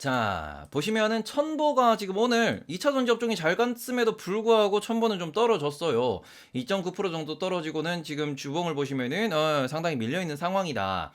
자, 보시면은 천보가 지금 오늘 2차 전지 업종이 잘 갔음에도 불구하고 천보는 좀 떨어졌어요. 2.9% 정도 떨어지고는 지금 주봉을 보시면은 어, 상당히 밀려 있는 상황이다.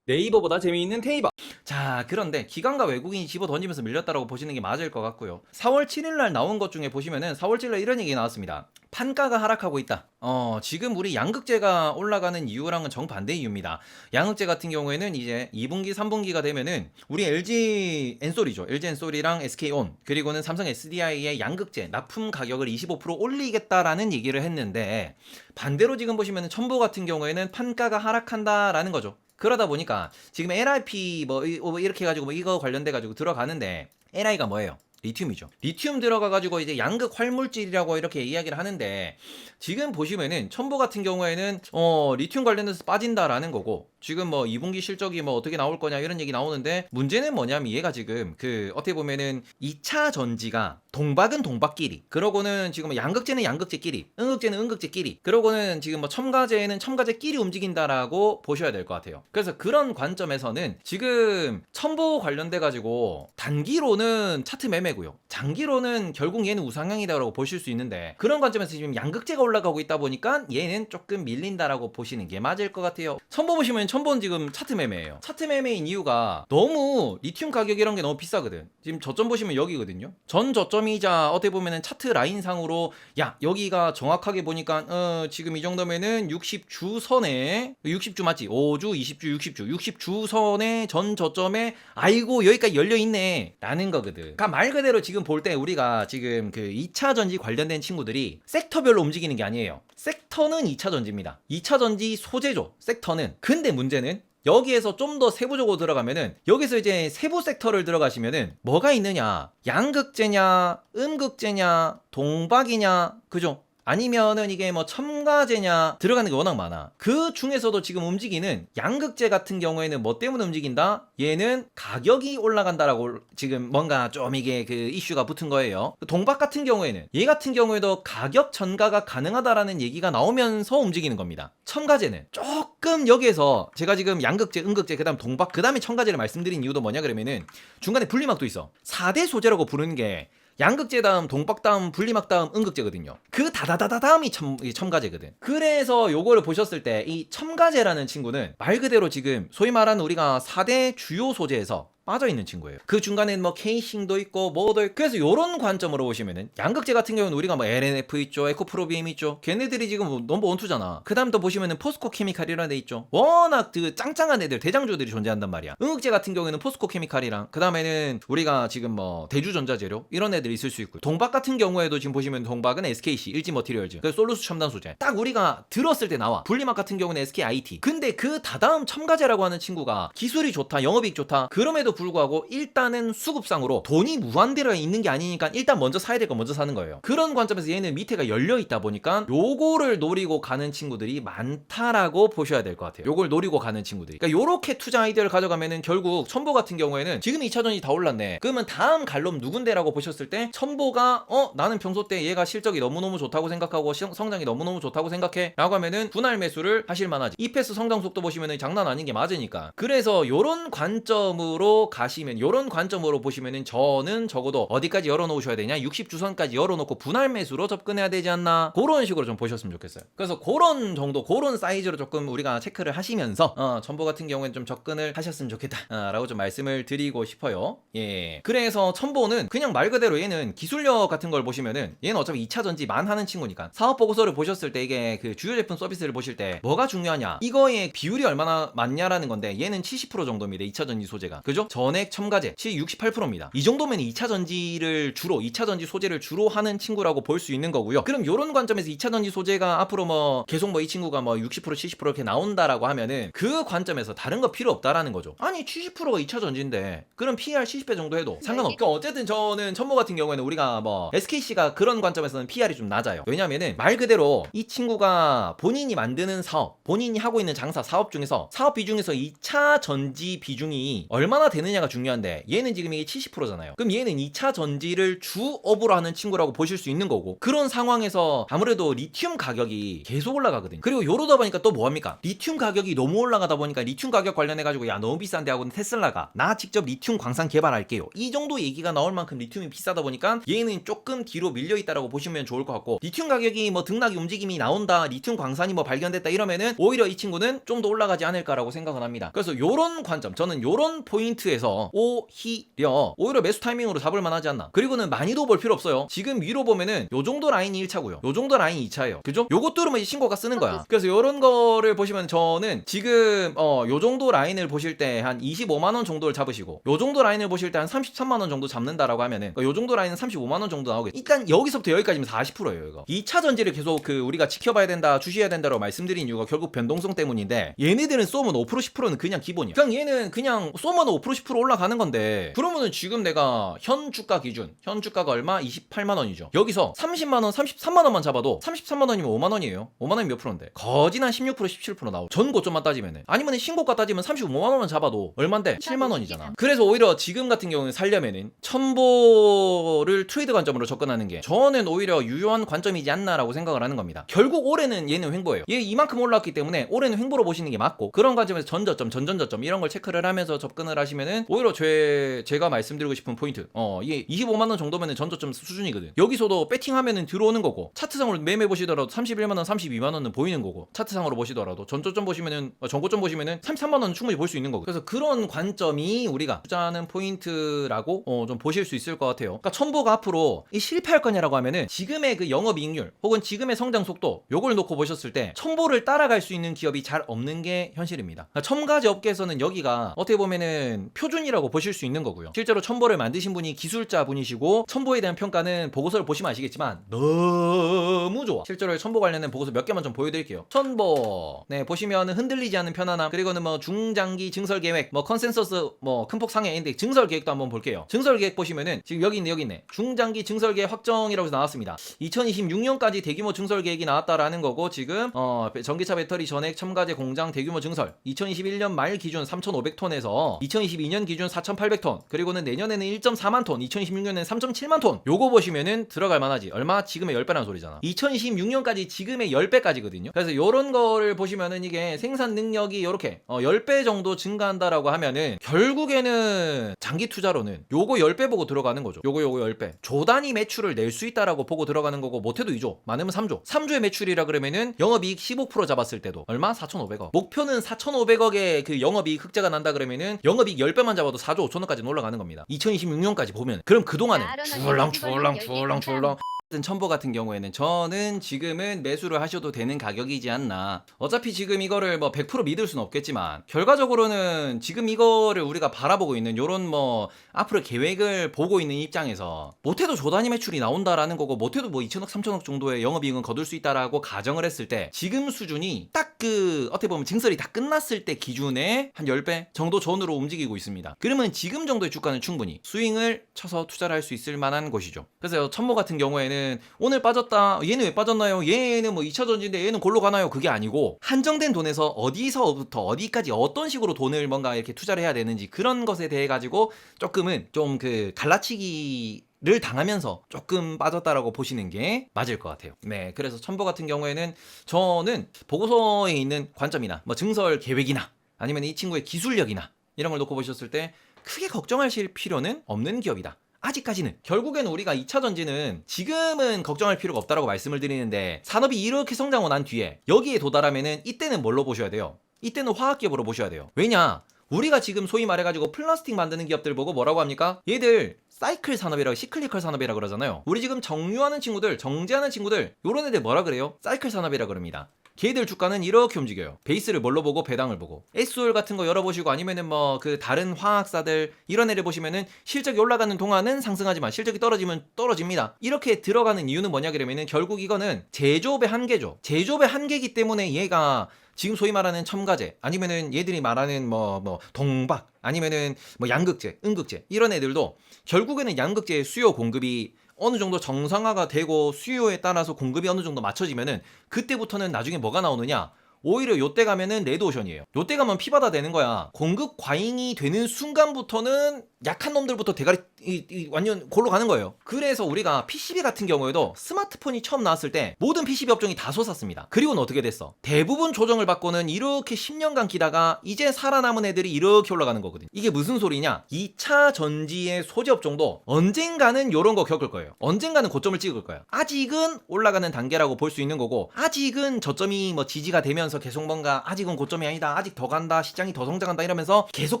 네이버보다 재미있는 테이버. 자, 그런데 기관과 외국인이 집어 던지면서 밀렸다라고 보시는 게 맞을 것 같고요. 4월 7일 날 나온 것 중에 보시면은 4월 7일 날 이런 얘기 나왔습니다. 판가가 하락하고 있다. 어, 지금 우리 양극재가 올라가는 이유랑은 정반대 이유입니다. 양극재 같은 경우에는 이제 2분기, 3분기가 되면은 우리 LG 엔솔이죠. LG 엔솔이랑 SK온 그리고는 삼성 SDI의 양극재 납품 가격을 25% 올리겠다라는 얘기를 했는데 반대로 지금 보시면은 첨보 같은 경우에는 판가가 하락한다라는 거죠. 그러다 보니까 지금 LIP 뭐 이- 뭐 이렇게 해가지고 뭐 이거 관련돼 가지고 들어가는데 LI가 뭐예요? 리튬이죠. 리튬 들어가가지고 이제 양극 활물질이라고 이렇게 이야기를 하는데 지금 보시면은 첨보 같은 경우에는 어 리튬 관련해서 빠진다라는 거고 지금 뭐 2분기 실적이 뭐 어떻게 나올 거냐 이런 얘기 나오는데 문제는 뭐냐면 얘가 지금 그 어떻게 보면은 2차 전지가 동박은 동박끼리 그러고는 지금 양극재는 양극재끼리 음극재는 음극재끼리 그러고는 지금 뭐 첨가제는 첨가제끼리 움직인다라고 보셔야 될 것 같아요. 그래서 그런 관점에서는 지금 첨보 관련돼 가지고 단기로는 차트 매매고요. 장기로는 결국 얘는 우상향이다라고 보실 수 있는데 그런 관점에서 지금 양극재가 올라가고 있다 보니까 얘는 조금 밀린다라고 보시는 게 맞을 것 같아요. 첨보 보시면 첨보는 지금 차트 매매예요. 차트 매매인 이유가 너무 리튬 가격 이런 게 너무 비싸거든. 지금 저점 보시면 여기거든요. 전 저점이자 어떻게 보면은 차트 라인상으로 야 여기가 정확하게 보니까 어 지금 이 정도면은 60주 선에 60주 맞지? 5주, 20주, 60주, 60주 선에 전 저점에 아이고 여기까지 열려 있네 라는 거거든. 그러니까 말 그대로 지금 볼 때 우리가 지금 그 2차 전지 관련된 친구들이 섹터별로 움직이는 게 아니에요. 섹터는 2차 전지입니다. 2차 전지 소재죠. 섹터는. 근데 문 제는 여기에서 좀 더 세부적으로 들어가면은 여기서 이제 세부 섹터를 들어가시면은 뭐가 있느냐? 양극재냐? 음극재냐? 동박이냐? 그죠 아니면은 이게 뭐 첨가제냐 들어가는 게 워낙 많아. 그 중에서도 지금 움직이는 양극재 같은 경우에는 뭐 때문에 움직인다? 얘는 가격이 올라간다라고 지금 뭔가 좀 이게 그 이슈가 붙은 거예요. 동박 같은 경우에는 얘 같은 경우에도 가격 전가가 가능하다라는 얘기가 나오면서 움직이는 겁니다. 첨가제는 조금 여기에서 제가 지금 양극재, 음극재, 그다음 동박, 그다음에 첨가제를 말씀드린 이유도 뭐냐 그러면은 중간에 분리막도 있어. 4대 소재라고 부르는 게 양극재 다음, 동박 다음, 분리막 다음, 음극재거든요. 그 다다다다 다음이 첨, 이 첨가제거든. 그래서 요거를 보셨을 때 이 첨가제라는 친구는 말 그대로 지금 소위 말하는 우리가 4대 주요 소재에서 빠져 있는 친구예요. 그 중간에 뭐 케이싱도 있고 뭐도 있고 그래서 요런 관점으로 보시면은 양극재 같은 경우는 우리가 뭐 LNF 있죠, 에코프로비엠 있죠. 걔네들이 지금 뭐 넘버 원투잖아. 그다음 또 보시면은 포스코 케미칼이라는 데 있죠. 워낙 그 짱짱한 애들 대장주들이 존재한단 말이야. 음극재 같은 경우에는 포스코 케미칼이랑 그다음에는 우리가 지금 뭐 대주전자재료 이런 애들이 있을 수 있고 동박 같은 경우에도 지금 보시면 동박은 SKC, 일지 머티리얼즈, 그 솔루스 첨단 소재. 딱 우리가 들었을 때 나와. 분리막 같은 경우는 SKIT. 근데 그 다다음 첨가제라고 하는 친구가 기술이 좋다, 영업이익 좋다. 그럼에도 불구하고 일단은 수급상으로 돈이 무한대로 있는 게 아니니까 일단 먼저 사야 될 거 먼저 사는 거예요. 그런 관점에서 얘는 밑에가 열려 있다 보니까 요거를 노리고 가는 친구들이 많다라고 보셔야 될 것 같아요. 요걸 노리고 가는 친구들이. 그러니까 요렇게 투자 아이디어를 가져가면은 결국 첨보 같은 경우에는 지금 2차 전지 다 올랐네. 그러면 다음 갈롬 누군데라고 보셨을 때 첨보가 어 나는 평소 때 얘가 실적이 너무너무 좋다고 생각하고 시- 성장이 너무너무 좋다고 생각해 라고 하면은 분할 매수를 하실 만하지. EPS 성장 속도 보시면은 장난 아닌 게 맞으니까. 그래서 요런 관점으로 가시면 요런 관점으로 보시면은 저는 적어도 어디까지 열어놓으셔야 되냐? 60 주선까지 열어놓고 분할 매수로 접근해야 되지 않나? 그런 식으로 좀 보셨으면 좋겠어요. 그래서 그런 정도 그런 사이즈로 조금 우리가 체크를 하시면서 어, 첨보 같은 경우에는 좀 접근을 하셨으면 좋겠다 어, 라고 좀 말씀을 드리고 싶어요. 예. 그래서 첨보는 그냥 말 그대로 얘는 기술력 같은 걸 보시면은 얘는 어차피 2차 전지 만 하는 친구니까 사업 보고서를 보셨을 때 이게 그 주요 제품 서비스를 보실 때 뭐가 중요하냐? 이거의 비율이 얼마나 많냐라는 건데 얘는 70% 정도입니다 2차 전지 소재가. 그죠 전액 첨가제 68%입니다. 이 정도면 2차 전지를 주로 2차 전지 소재를 주로 하는 친구라고 볼 수 있는 거고요. 그럼 요런 관점에서 2차 전지 소재가 앞으로 뭐 계속 뭐 이 친구가 뭐 60% 70% 이렇게 나온다라고 하면은 그 관점에서 다른 거 필요 없다라는 거죠. 아니 70%가 2차 전지인데 그럼 PER 70배 정도 해도 상관없. 그러니까 어쨌든 저는 첨보 같은 경우에는 우리가 뭐 SKC가 그런 관점에서는 PR이 좀 낮아요. 왜냐면은 말 그대로 이 친구가 본인이 만드는 사업 본인이 하고 있는 장사 사업 중에서 사업 비중에서 2차 전지 비중이 얼마나 되는 되느냐가 중요한데 얘는 지금 이게 70%잖아요. 그럼 얘는 2차 전지를 주 업으로 하는 친구라고 보실 수 있는 거고 그런 상황에서 아무래도 리튬 가격이 계속 올라가거든요. 그리고 요러다 보니까 또 뭐합니까? 리튬 가격이 너무 올라가다 보니까 리튬 가격 관련해 가지고 야 너무 비싼데 하고 테슬라가 나 직접 리튬 광산 개발할게요. 이 정도 얘기가 나올 만큼 리튬이 비싸다 보니까 얘는 조금 뒤로 밀려 있다라고 보시면 좋을 것 같고 리튬 가격이 뭐 등락이 움직임이 나온다 리튬 광산이 뭐 발견됐다 이러면은 오히려 이 친구는 좀 더 올라가지 않을까라고 생각을 합니다. 그래서 요런 관점 저는 요런 포인트에 서 오히려 오히려 매수 타이밍으로 잡을 만하지 않나. 그리고는 많이도 볼 필요 없어요. 지금 위로 보면은 요 정도 라인이 1차고요. 요 정도 라인이 2차예요. 그죠? 요것 뚫으면 이제 신고가 쓰는 거야. 그래서 요런 거를 보시면 저는 지금 어요 정도 라인을 보실 때 한 25만 원 정도를 잡으시고 요 정도 라인을 보실 때 한 33만 원 정도 잡는다라고 하면은 요 정도 라인은 35만 원 정도 나오겠죠. 일단 여기서부터 여기까지면 40%예요, 이거. 2차 전지를 계속 그 우리가 지켜봐야 된다, 주시해야 된다라고 말씀드린 이유가 결국 변동성 때문인데 얘네들은 쏘면 5% 10%는 그냥 기본이야. 그냥 얘는 그냥 쏘면 5% 10% 올라가는 건데 그러면은 지금 내가 현 주가 기준 현 주가가 얼마? 28만 원이죠. 여기서 30만 원, 33만 원만 잡아도 33만 원이면 5만 원이에요. 5만 원이 몇 프로인데? 거진 한 16% 17% 나오고 전 고점만 따지면은 아니면 신고가 따지면 35만 원만 잡아도 얼만데? 7만 원이잖아. 그래서 오히려 지금 같은 경우는 살려면은 첨보를 트레이드 관점으로 접근하는 게 저는 오히려 유효한 관점이지 않나라고 생각을 하는 겁니다. 결국 올해는 얘는 횡보예요. 얘 이만큼 올랐기 때문에 올해는 횡보로 보시는 게 맞고 그런 관점에서 전저점, 전전저점 이런 걸 체크를 하면서 접근을 하시면 은 오히려 제 제가 말씀드리고 싶은 포인트. 어, 이게 25만 원 정도면은 전저점 수준이거든. 여기서도 배팅하면은 들어오는 거고 차트상으로 매매 보시더라도 31만 원, 32만 원은 보이는 거고 차트상으로 보시더라도 전저점 보시면은 어, 전고점 보시면은 33만 원은 충분히 볼 수 있는 거고. 그래서 그런 관점이 우리가 투자하는 포인트라고 어, 좀 보실 수 있을 것 같아요. 그러니까 첨보가 앞으로 이 실패할 거냐라고 하면은 지금의 그 영업 이익률 혹은 지금의 성장 속도 요걸 놓고 보셨을 때 첨보를 따라갈 수 있는 기업이 잘 없는 게 현실입니다. 그러니까 첨가제 업계에서는 여기가 어떻게 보면은 표준이라고 보실 수 있는 거고요. 실제로 첨보를 만드신 분이 기술자 분이시고 첨보에 대한 평가는 보고서를 보시면 아시겠지만 너무 좋아. 실제로 첨보 관련된 보고서 몇 개만 좀 보여드릴게요. 첨보 네 보시면 흔들리지 않는 편안함 그리고는 뭐 중장기 증설 계획 뭐 컨센서스 뭐 큰 폭 상해 인덱 증설 계획도 한번 볼게요. 증설 계획 보시면은 지금 여기 있네 여기 있네 중장기 증설 계획 확정이라고 해서 나왔습니다. 2026년까지 대규모 증설 계획이 나왔다라는 거고 지금 어 전기차 배터리 전액 첨가제 공장 대규모 증설 2021년 말 기준 3,500톤에서 2022년 기준 4,800톤 그리고는 내년에는 1.4만 톤 2026년에는 3.7만 톤. 요거 보시면은 들어갈 만하지. 얼마? 지금의 10배라는 소리잖아. 2026년까지 지금의 10배까지거든요. 그래서 요런 거를 보시면은 이게 생산 능력이 요렇게 어 10배 정도 증가한다라고 하면은 결국에는 장기 투자로는 요거 10배 보고 들어가는 거죠. 요거 요거 10배. 조 단위 매출을 낼 수 있다라고 보고 들어가는 거고 못해도 2조 많으면 3조. 3조의 매출이라 그러면은 영업이익 15% 잡았을 때도 얼마? 4,500억. 목표는 4,500억의 그 영업이익 흑자가 난다 그러면은 영업이익 10 배만 잡아도 4조 5천억까지 올라가는 겁니다. 2026년까지 보면. 그럼 그동안은 주얼렁 주얼렁 주얼렁 주얼렁 같은 첨보 같은 경우에는 저는 지금은 매수를 하셔도 되는 가격이지 않나. 어차피 지금 이거를 뭐 100% 믿을 수는 없겠지만 결과적으로는 지금 이거를 우리가 바라보고 있는 요런 뭐 앞으로 계획을 보고 있는 입장에서 못해도 조단위 매출이 나온다라는 거고 못해도 뭐 2천억 3천억 정도의 영업이익은 거둘 수 있다라고 가정을 했을 때 지금 수준이 딱 그 어떻게 보면 증설이 다 끝났을 때 기준에 한 10배 정도 전으로 움직이고 있습니다. 그러면 지금 정도의 주가는 충분히 스윙을 쳐서 투자를 할 수 있을 만한 곳이죠. 그래서 첨보 같은 경우에는 오늘 빠졌다. 얘는 왜 빠졌나요? 얘는 뭐 2차 전지인데 얘는 골로 가나요? 그게 아니고 한정된 돈에서 어디서부터 어디까지 어떤 식으로 돈을 뭔가 이렇게 투자를 해야 되는지 그런 것에 대해 가지고 조금은 좀 그 갈라치기 를 당하면서 조금 빠졌다라고 보시는 게 맞을 것 같아요. 네, 그래서 첨보 같은 경우에는 저는 보고서에 있는 관점이나 뭐 증설 계획이나 아니면 이 친구의 기술력이나 이런 걸 놓고 보셨을 때 크게 걱정하실 필요는 없는 기업이다. 아직까지는 결국에는 우리가 2차 전지는 지금은 걱정할 필요가 없다라고 말씀을 드리는데 산업이 이렇게 성장하고 난 뒤에 여기에 도달하면은 이때는 뭘로 보셔야 돼요? 이때는 화학기업으로 보셔야 돼요. 왜냐? 우리가 지금 소위 말해가지고 플라스틱 만드는 기업들 보고 뭐라고 합니까? 얘들 사이클 산업이라고 시클리컬 산업이라고 그러잖아요. 우리 지금 정유하는 친구들, 정제하는 친구들 요런 애들 뭐라 그래요? 사이클 산업이라 그럽니다. 걔들 주가는 이렇게 움직여요. 베이스를 뭘로 보고 배당을 보고. 에스올 같은 거 열어보시고 아니면은 뭐 그 다른 화학사들 이런 애를 보시면은 실적이 올라가는 동안은 상승하지만 실적이 떨어지면 떨어집니다. 이렇게 들어가는 이유는 뭐냐 그러면은 결국 이거는 제조업의 한계죠. 제조업의 한계이기 때문에 얘가 지금 소위 말하는 첨가제 아니면은 얘들이 말하는 뭐뭐 동박 아니면은 뭐 양극재, 음극재 이런 애들도 결국에는 양극재의 수요 공급이 어느 정도 정상화가 되고 수요에 따라서 공급이 어느 정도 맞춰지면은 그때부터는 나중에 뭐가 나오느냐 오히려 요때 가면은 레드오션이에요. 요때 가면 피바다 되는 거야. 공급 과잉이 되는 순간부터는 약한 놈들부터 대가리 이, 이 완전 골로 가는 거예요. 그래서 우리가 PCB 같은 경우에도 스마트폰이 처음 나왔을 때 모든 PCB 업종이 다 솟았습니다. 그리고는 어떻게 됐어? 대부분 조정을 받고는 이렇게 10년간 기다가 이제 살아남은 애들이 이렇게 올라가는 거거든. 이게 무슨 소리냐? 2차 전지의 소재 업종도 언젠가는 요런 거 겪을 거예요. 언젠가는 고점을 찍을 거야. 아직은 올라가는 단계라고 볼 수 있는 거고 아직은 저점이 뭐 지지가 되면서 계속 뭔가 아직은 고점이 아니다. 아직 더 간다. 시장이 더 성장한다 이러면서 계속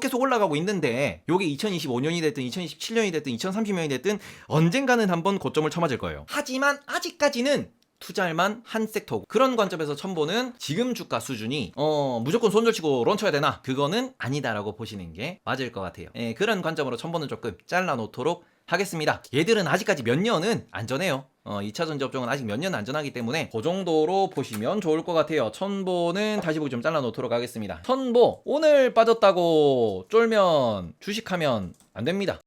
계속 올라가고 있는데 요게 2025 년이 됐든 2027년이 됐든 2030년이 됐든 언젠가는 한번 고점을 쳐맞을 거예요. 하지만 아직까지는 투자할만 한 섹터고 그런 관점에서 첨보는 지금 주가 수준이 어 무조건 손절치고 런쳐야 되나? 그거는 아니다라고 보시는 게 맞을 것 같아요. 예, 그런 관점으로 첨보는 조금 잘라 놓도록 하겠습니다. 얘들은 아직까지 몇 년은 안전해요 어, 2차 전지 업종은 아직 몇 년 안전하기 때문에 그 정도로 보시면 좋을 것 같아요. 천보는 다시 보기 좀 잘라 놓도록 하겠습니다. 천보 오늘 빠졌다고 쫄면 주식하면 안 됩니다.